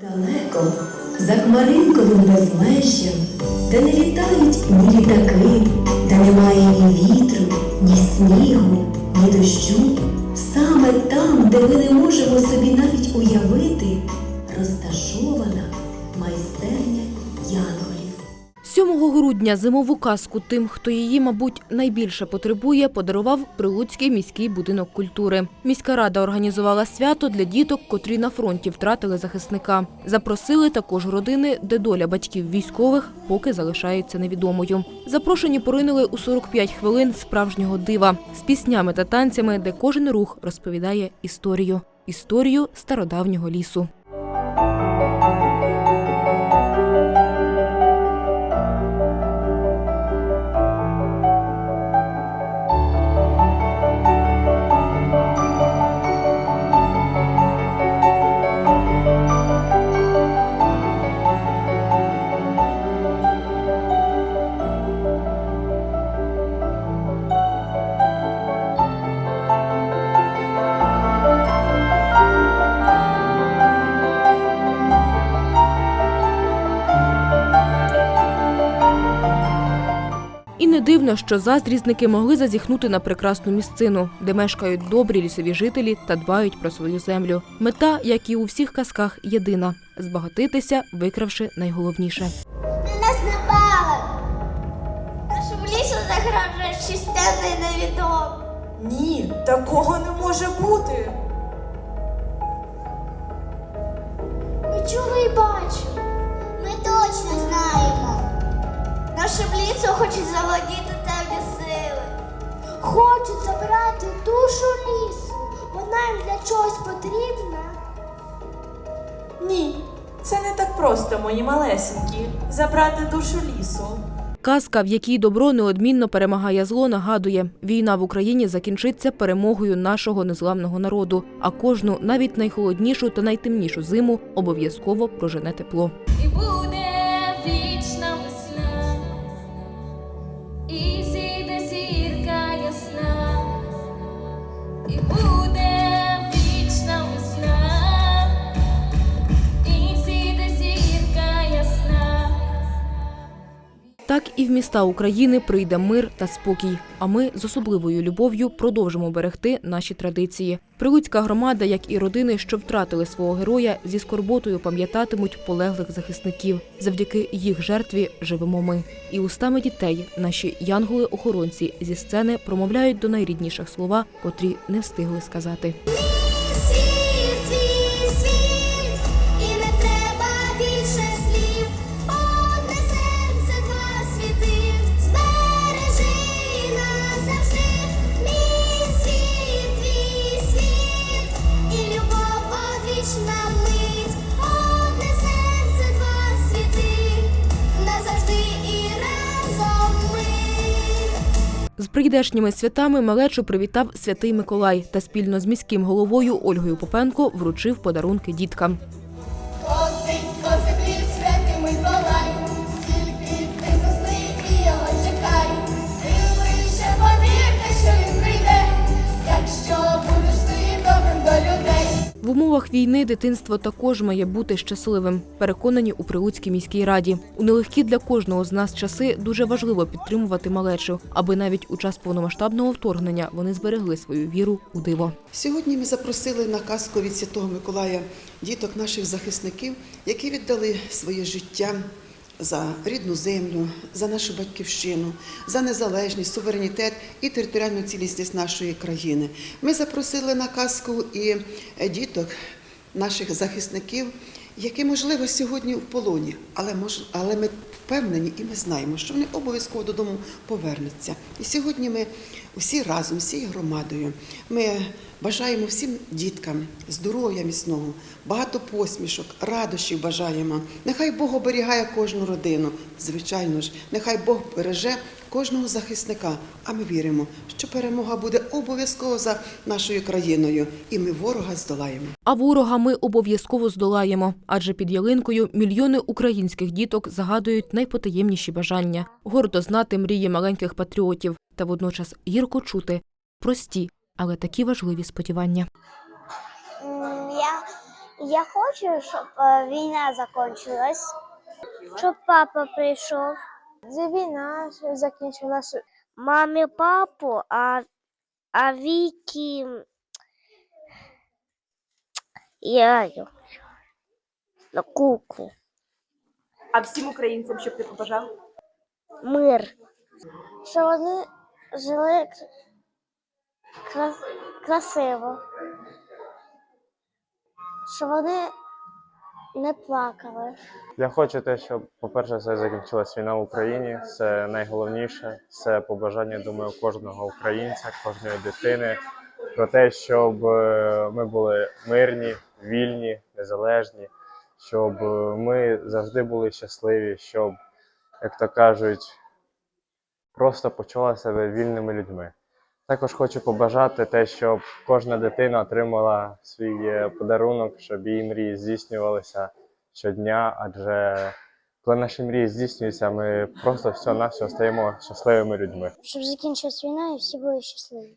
Далеко, за хмаринковим безмежжям, де не літають ні літаки, де немає ні вітру, ні снігу, ні дощу, саме там, де ми не можемо собі навіть уявити, розташована майстерня янголів. 7 грудня зимову казку тим, хто її, мабуть, найбільше потребує, подарував Прилуцький міський будинок культури. Міська рада організувала свято для діток, котрі на фронті втратили захисника. Запросили також родини, де доля батьків військових поки залишається невідомою. Запрошені поринули у 45 хвилин справжнього дива з піснями та танцями, де кожен рух розповідає історію. Історію стародавнього лісу. І не дивно, що заздрізники могли зазіхнути на прекрасну місцину, де мешкають добрі лісові жителі та дбають про свою землю. Мета, як і у всіх казках, єдина збагатитися, викравши найголовніше. На нас напали. Нашому лісу загрожує щось темне і невідоме. Ні, такого не може бути. Ми чули і бачили. Ми точно знаємо. Нашим лісом хочуть заводіти темні сили. Хочуть забрати душу лісу. Вона їм для чогось потрібна. Ні, це не так просто, мої малесенькі, забрати душу лісу. Казка, в якій добро неодмінно перемагає зло, нагадує, війна в Україні закінчиться перемогою нашого незламного народу, а кожну, навіть найхолоднішу та найтемнішу зиму обов'язково прожене тепло. І буде вічна Так і в міста України прийде мир та спокій. А ми з особливою любов'ю продовжимо берегти наші традиції. Прилуцька громада, як і родини, що втратили свого героя, зі скорботою пам'ятатимуть полеглих захисників. Завдяки їх жертві живемо ми. І устами дітей наші янголи-охоронці зі сцени промовляють до найрідніших слова, котрі не встигли сказати. Прийдешніми святами малечу привітав святий Миколай та спільно з міським головою Ольгою Попенко вручив подарунки діткам. Умовах війни дитинство також має бути щасливим. Переконані у Прилуцькій міській раді. У нелегкі для кожного з нас часи дуже важливо підтримувати малечу, аби навіть у час повномасштабного вторгнення вони зберегли свою віру у диво. Сьогодні ми запросили на казку від Святого Миколая діток наших захисників, які віддали своє життя за рідну землю, за нашу батьківщину, за незалежність, суверенітет і територіальну цілісність нашої країни. Ми запросили на казку і е, діток наших захисників, які, можливо, сьогодні в полоні, але мож, але ми впевнені і ми знаємо, що вони обов'язково додому повернуться. І сьогодні ми всі разом, всією громадою, ми бажаємо всім діткам здоров'я міцного, багато посмішок, радощів бажаємо. Нехай Бог оберігає кожну родину, звичайно ж, нехай Бог береже кожного захисника. А ми віримо, що перемога буде обов'язково за нашою країною, і ми ворога здолаємо. А ворога ми обов'язково здолаємо, адже під ялинкою мільйони українських діток загадують найпотаємніші бажання, гордо знати мрії маленьких патріотів та водночас гірко чути прості, але такі важливі сподівання. Я Я хочу, щоб е, війна закінчилась, щоб папа прийшов. Війна закінчилася. Мамі папу, а, а Вікі Яю на куклу. А всім українцям, щоб ти побажав? Мир. Щоб вони жили крас- красиво. Щоб вони не плакали. Я хочу те, щоб, по-перше, все закінчилась війна в Україні. Це найголовніше. Це побажання, думаю, кожного українця, кожної дитини про те, щоб е, ми були мирні, вільні, незалежні, щоб е, ми завжди були щасливі, щоб, як то кажуть, просто почула себе вільними людьми. Також хочу побажати те, щоб кожна дитина отримала свій е, подарунок, щоб її мрії здійснювалися щодня, адже коли наші мрії здійснюються, ми просто все на все стаємо щасливими людьми. Щоб закінчилась війна і всі були щасливі.